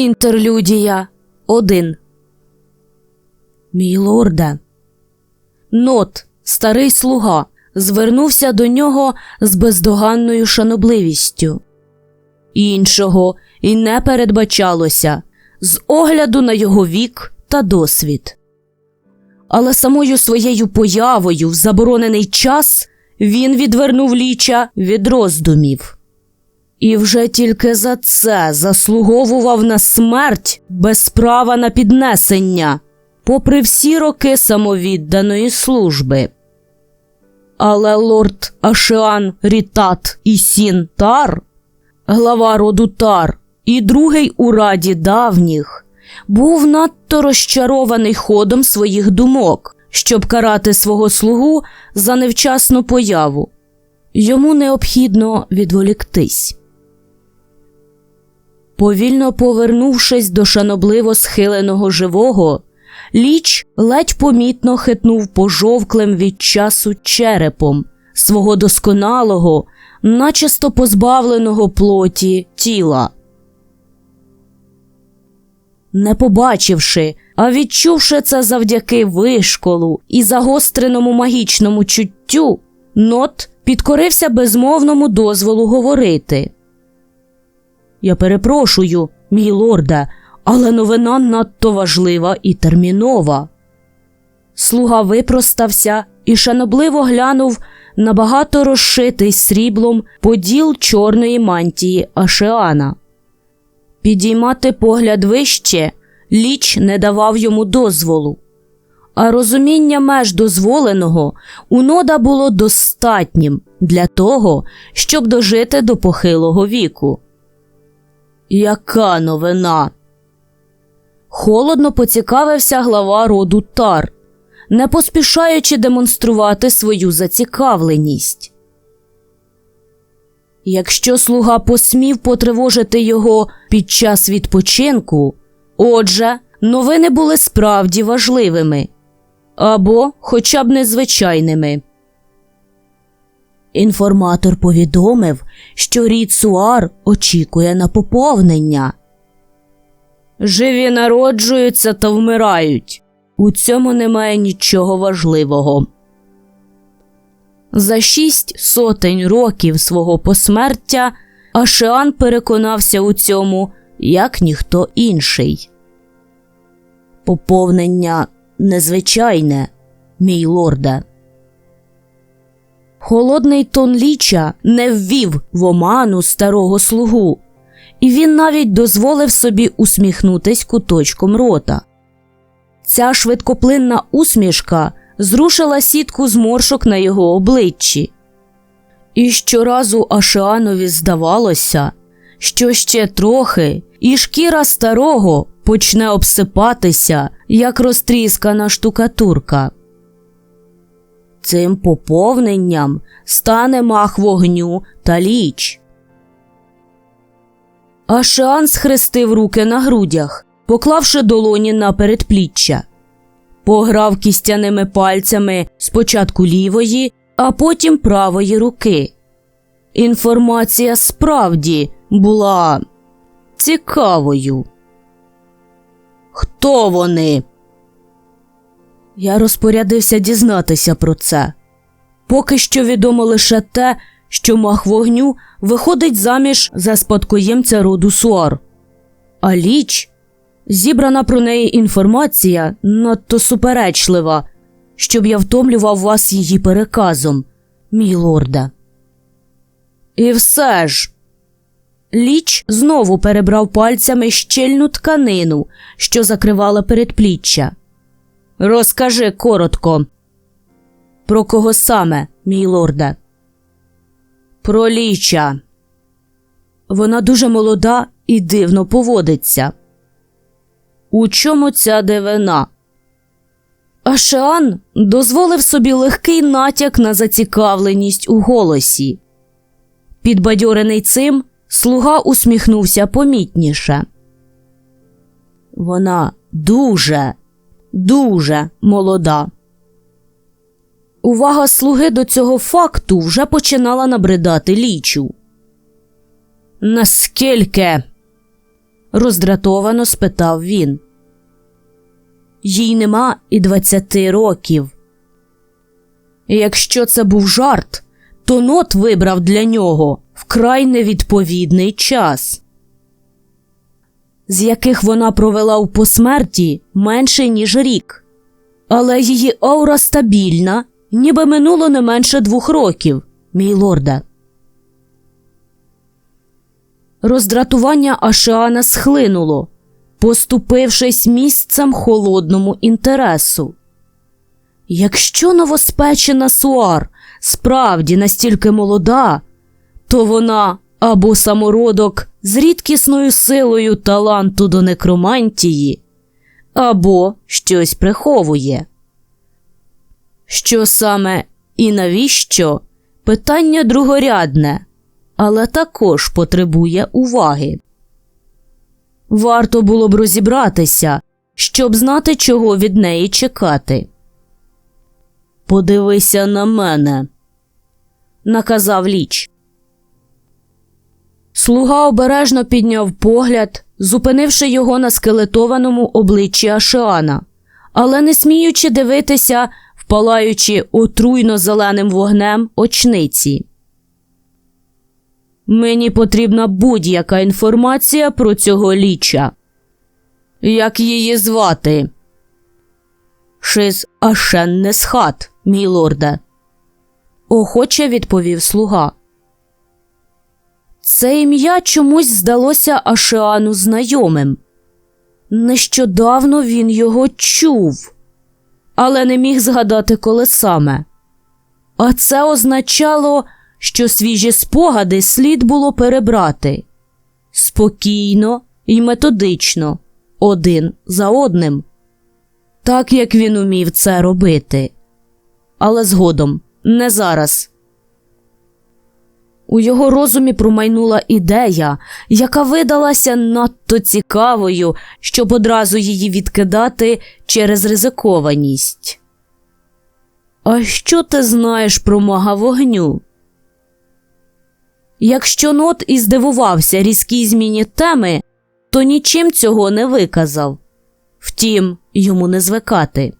Інтерлюдія 1 Мій лорде. Нот, старий слуга, звернувся до нього з бездоганною шанобливістю. Іншого і не передбачалося з огляду на його вік та досвід. Але самою своєю появою в заборонений час він відвернув ліча від роздумів. І вже тільки за це заслуговував на смерть без права на піднесення, попри всі роки самовідданої служби. Але лорд Ашеан Рітат і Сін Тар, глава роду Тар і другий у раді давніх, був надто розчарований ходом своїх думок, щоб карати свого слугу за невчасну появу. Йому необхідно відволіктись. Повільно повернувшись до шанобливо схиленого живого, ліч ледь помітно хитнув пожовклим від часу черепом свого досконалого, начисто позбавленого плоті тіла. Не побачивши, а відчувши це завдяки вишколу і загостреному магічному чуттю, нот підкорився безмовному дозволу говорити. Я перепрошую, мій лорде, але новина надто важлива і термінова. Слуга випростався і шанобливо глянув на багато розшитий сріблом поділ чорної мантії Ашеана. Підіймати погляд вище ліч не давав йому дозволу, а розуміння меж дозволеного у нода було достатнім для того, щоб дожити до похилого віку. Яка новина? Холодно поцікавився глава роду Тар, не поспішаючи демонструвати свою зацікавленість. Якщо слуга посмів потривожити його під час відпочинку, отже, новини були справді важливими або хоча б незвичайними. Інформатор повідомив, що рід Суар очікує на поповнення. Живі народжуються та вмирають. У цьому немає нічого важливого. За шість сотень років свого посмертя Ашеан переконався у цьому, як ніхто інший. Поповнення незвичайне, мій лорде. Холодний тон ліча не ввів в оману старого слугу, і він навіть дозволив собі усміхнутись куточком рота. Ця швидкоплинна усмішка зрушила сітку зморшок на його обличчі. І щоразу Ашеанові здавалося, що ще трохи, і шкіра старого почне обсипатися, як розтріскана штукатурка. Цим поповненням стане мах вогню та ліч. Ашеан схрестив руки на грудях, поклавши долоні на передпліччя, пограв кістяними пальцями спочатку лівої, а потім правої руки. Інформація справді була цікавою. Хто вони? Я розпорядився дізнатися про це. Поки що відомо лише те, що мах вогню виходить заміж за спадкоємця роду Суар. А ліч, зібрана про неї інформація, надто суперечлива, щоб я втомлював вас її переказом, мій лорде. І все ж. Ліч знову перебрав пальцями щільну тканину, що закривала передпліччя. Розкажи коротко. Про кого саме, мій лорде? Про ліча. Вона дуже молода і дивно поводиться. У чому ця дивина? Ашеан дозволив собі легкий натяк на зацікавленість у голосі. Підбадьорений цим, слуга усміхнувся помітніше. Вона дуже, дуже молода. Увага слуги до цього факту вже починала набридати лічу. Наскільки? роздратовано спитав він. Їй нема і двадцяти років. Якщо це був жарт, то нот вибрав для нього вкрай невідповідний час, з яких вона провела в посмерті менше, ніж рік, але її аура стабільна, ніби минуло не менше двох років, мій лорде. Роздратування Ашеана схлинуло, поступившись місцем холодному інтересу. Якщо новоспечена Суар справді настільки молода, то вона або самородок з рідкісною силою таланту до некромантії, або щось приховує. Що саме і навіщо питання другорядне, але також потребує уваги. Варто було б розібратися, щоб знати, чого від неї чекати. Подивися на мене, наказав ліч. Слуга обережно підняв погляд, зупинивши його на скелетованому обличчі Ашеана, але не сміючи дивитися, впалаючи отруйно зеленим вогнем очниці. Мені потрібна будь-яка інформація про цього ліча. Як її звати? Шиз Ашен Несхат, мій лорде. Охоче відповів слуга. Це ім'я чомусь здалося Ашеану знайомим. Нещодавно він його чув, але не міг згадати коли саме. А це означало, що свіжі спогади слід було перебрати спокійно і методично, один за одним, так як він умів це робити. Але згодом, не зараз. У його розумі промайнула ідея, яка видалася надто цікавою, щоб одразу її відкидати через ризикованість. А що ти знаєш про мага вогню? Якщо нот і здивувався різкій зміні теми, то нічим цього не виказав. Втім, йому не звикати.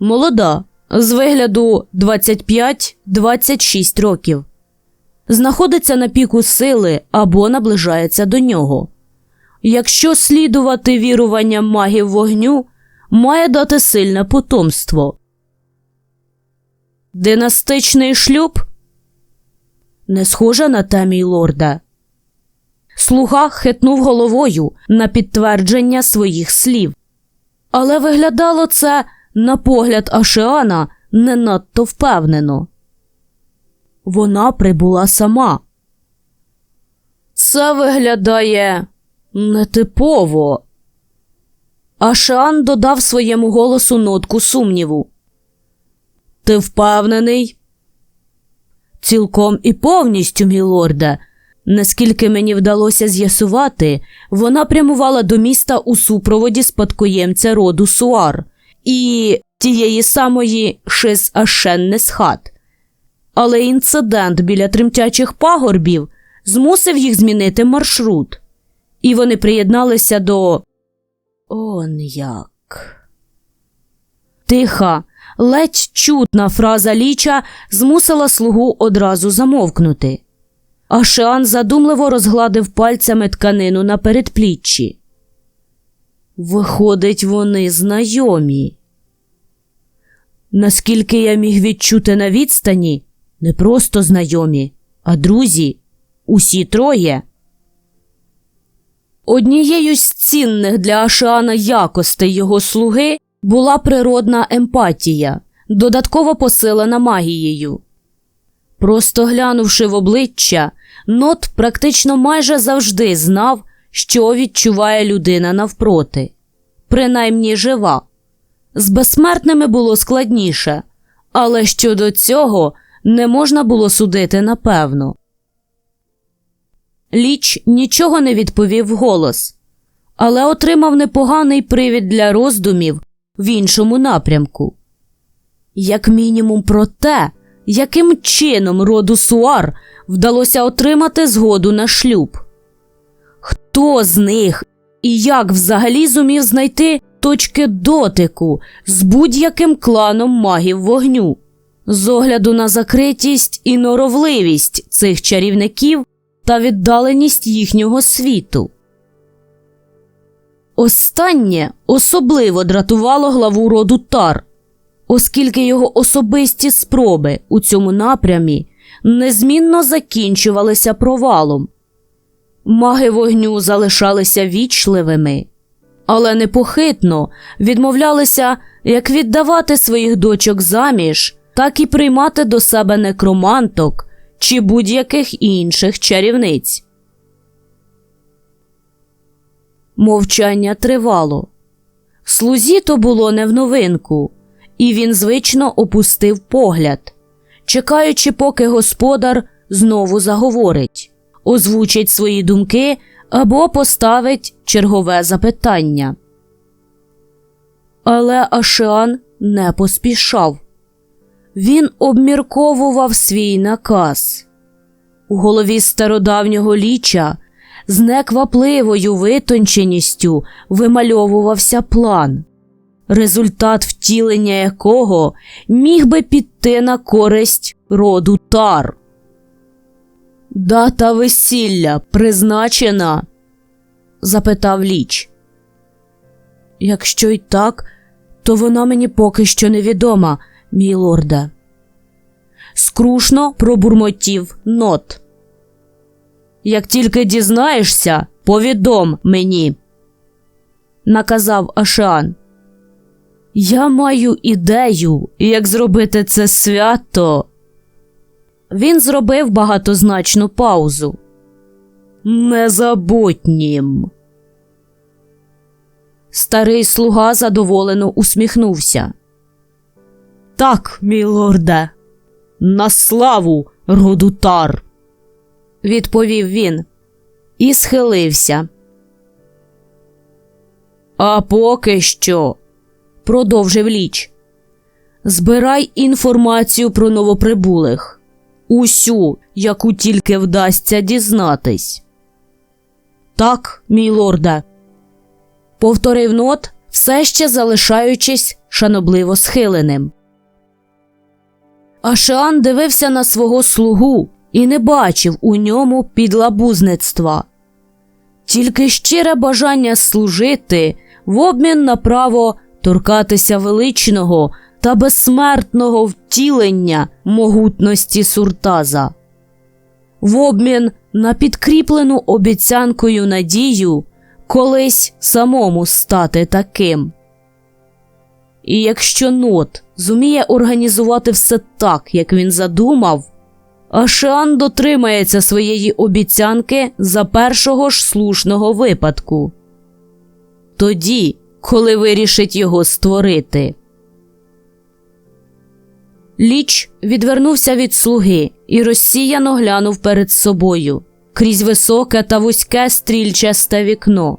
Молода, з вигляду 25-26 років. Знаходиться на піку сили або наближається до нього. Якщо слідувати віруванням магів вогню, має дати сильне потомство. Династичний шлюб не схожа на те, мій лорде. Слуга хитнув головою на підтвердження своїх слів, але виглядало це, на погляд Ашеана, не надто впевнено. Вона прибула сама. Це виглядає нетипово. Ашеан додав своєму голосу нотку сумніву. Ти впевнений? Цілком і повністю, мілорде. Наскільки мені вдалося з'ясувати, вона прямувала до міста у супроводі спадкоємця роду Суар і тієї самої Шиз Ашеннесхат. Але інцидент біля тремтячих пагорбів змусив їх змінити маршрут, і вони приєдналися до. Он як. Тиха, ледь чутна фраза ліча змусила слугу одразу замовкнути. Ашеан задумливо розгладив пальцями тканину на передпліччі. Виходить, вони знайомі. Наскільки я міг відчути на відстані, не просто знайомі, а друзі, усі троє. Однією з цінних для Ашеана якостей його слуги була природна емпатія, додатково посилена магією. Просто глянувши в обличчя, Нот практично майже завжди знав, що відчуває людина навпроти, принаймні жива. З безсмертними було складніше, але щодо цього не можна було судити напевно. Ліч нічого не відповів вголос, але отримав непоганий привід для роздумів в іншому напрямку. Як мінімум про те, яким чином роду Суар вдалося отримати згоду на шлюб. хто з них і як взагалі зумів знайти точки дотику з будь-яким кланом магів вогню. З огляду на закритість і норовливість цих чарівників та віддаленість їхнього світу. Останнє особливо дратувало главу роду Тар, оскільки його особисті спроби у цьому напрямі незмінно закінчувалися провалом. Маги вогню залишалися вічливими, але непохитно відмовлялися як віддавати своїх дочок заміж, так і приймати до себе некроманток чи будь-яких інших чарівниць. Мовчання тривало. Слузі то було не в новинку, і він звично опустив погляд, чекаючи, поки господар знову заговорить, озвучить свої думки або поставить чергове запитання. Але Ашиан не поспішав. Він обмірковував свій наказ. У голові стародавнього ліча з неквапливою витонченістю вимальовувався план, результат втілення якого міг би піти на користь роду тар. Дата весілля призначена? запитав ліч. Якщо й так, то вона мені поки що невідома, мій лорде. Скрушно пробурмотів нот. Як тільки дізнаєшся, повідом мені, наказав Ашан. Я маю ідею, як зробити це свято. Він зробив багатозначну паузу. Незабутнім. Старий слуга задоволено усміхнувся. Так, мій лорде, на славу роду тар, відповів він і схилився. А поки що, продовжив ліч, збирай інформацію про новоприбулих, усю, яку тільки вдасться дізнатись. Так, мій лорде, повторив нот, все ще залишаючись шанобливо схиленим. Ашан дивився на свого слугу і не бачив у ньому підлабузництва, тільки щире бажання служити в обмін на право торкатися величного та безсмертного втілення могутності Суртаза, в обмін на підкріплену обіцянкою надію колись самому стати таким. І якщо нот зуміє організувати все так, як він задумав, Ашан дотримається своєї обіцянки за першого ж слушного випадку. Тоді, коли вирішить його створити. Ліч відвернувся від слуги і розсіяно глянув перед собою крізь високе та вузьке стрільчасте вікно.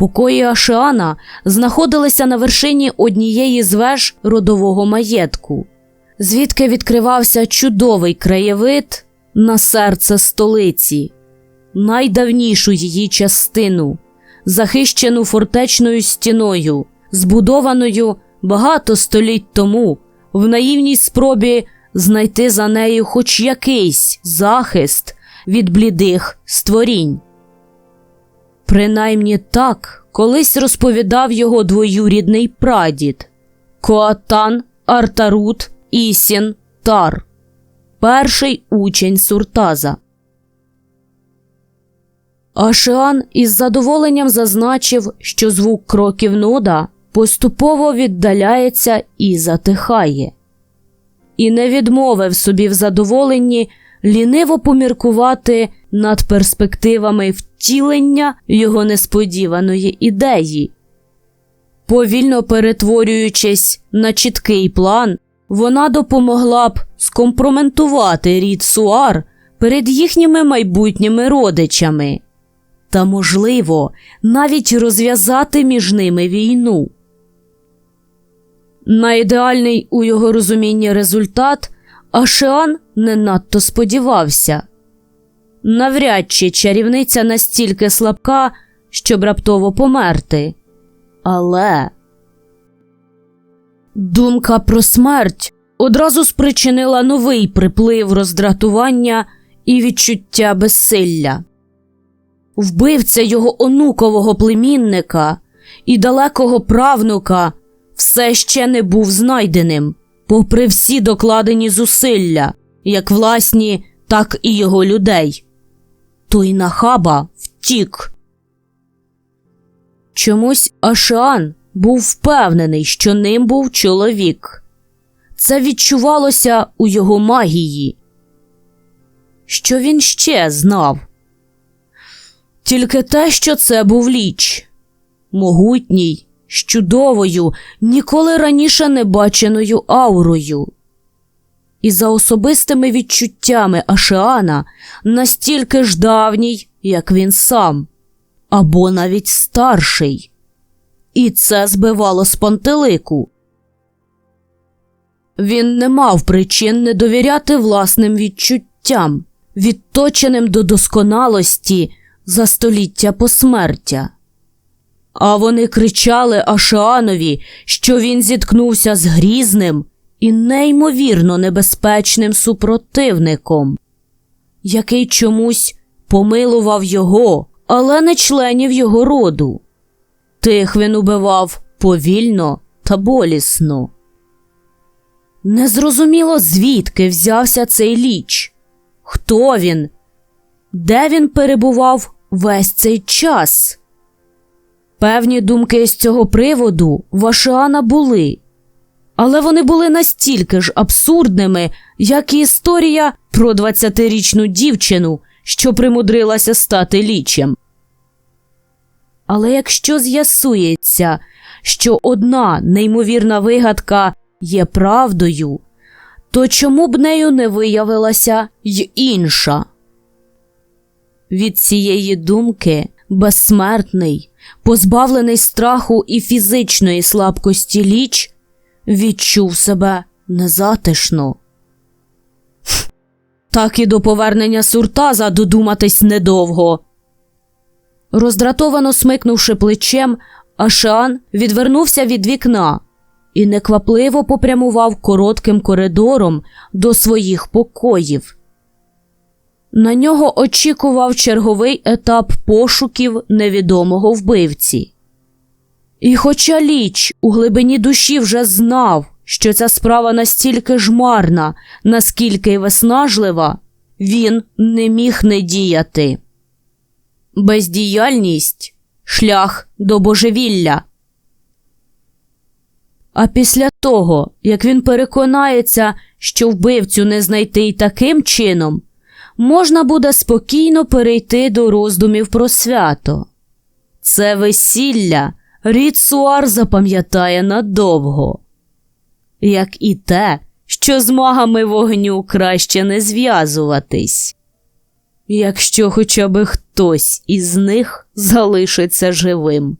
Покої Ашиана знаходилися на вершині однієї з веж родового маєтку, звідки відкривався чудовий краєвид на серце столиці, найдавнішу її частину, захищену фортечною стіною, збудованою багато століть тому, в наївній спробі знайти за нею хоч якийсь захист від блідих створінь. Принаймні так колись розповідав його двоюрідний прадід Коатан Артарут Ісін Тар, перший учень Суртаза. Ашиан із задоволенням зазначив, що звук кроків нода поступово віддаляється і затихає, і не відмовив собі в задоволенні ліниво поміркувати над перспективами втілення його несподіваної ідеї. Повільно перетворюючись на чіткий план, вона допомогла б скомпроментувати рід Суар перед їхніми майбутніми родичами та, можливо, навіть розв'язати між ними війну. На ідеальний у його розумінні результат Ашеан не надто сподівався. Навряд чи чарівниця настільки слабка, щоб раптово померти. Але думка про смерть одразу спричинила новий приплив роздратування і відчуття безсилля. Вбивця його онукового племінника і далекого правнука все ще не був знайденим, попри всі докладені зусилля, як власні, так і його людей. Той нахаба втік. Чомусь Ашан був впевнений, що ним був чоловік. Це відчувалося у його магії. Що він ще знав? Тільки те, що це був ліч, могутній, з чудовою, ніколи раніше не баченою аурою. І за особистими відчуттями Ашеана настільки ж давній, як він сам, або навіть старший. І це збивало з пантелику. Він не мав причин не довіряти власним відчуттям, відточеним до досконалості за століття посмертя. А вони кричали Ашеанові, що він зіткнувся з грізним і неймовірно небезпечним супротивником, який чомусь помилував його, але не членів його роду. Тих він убивав повільно та болісно. Незрозуміло, звідки взявся цей ліч, хто він, де він перебував весь цей час. Певні думки з цього приводу в Ашиана були, але вони були настільки ж абсурдними, як і історія про 20-річну дівчину, що примудрилася стати лічем. Але якщо з'ясується, що одна неймовірна вигадка є правдою, то чому б нею не виявилася й інша? Від цієї думки безсмертний, позбавлений страху і фізичної слабкості ліч, відчув себе незатишно. Так і до повернення суртаза додуматись недовго. Роздратовано смикнувши плечем, Ашан відвернувся від вікна і неквапливо попрямував коротким коридором до своїх покоїв. На нього очікував черговий етап пошуків невідомого вбивці. І хоча ліч у глибині душі вже знав, що ця справа настільки ж марна, наскільки й виснажлива, він не міг не діяти. Бездіяльність шлях до божевілля. А після того, як він переконається, що вбивцю не знайти й таким чином, можна буде спокійно перейти до роздумів про свято. Це весілля Ріцуар запам'ятає надовго, як і те, що з магами вогню краще не зв'язуватись. Якщо хоча б хтось із них залишиться живим.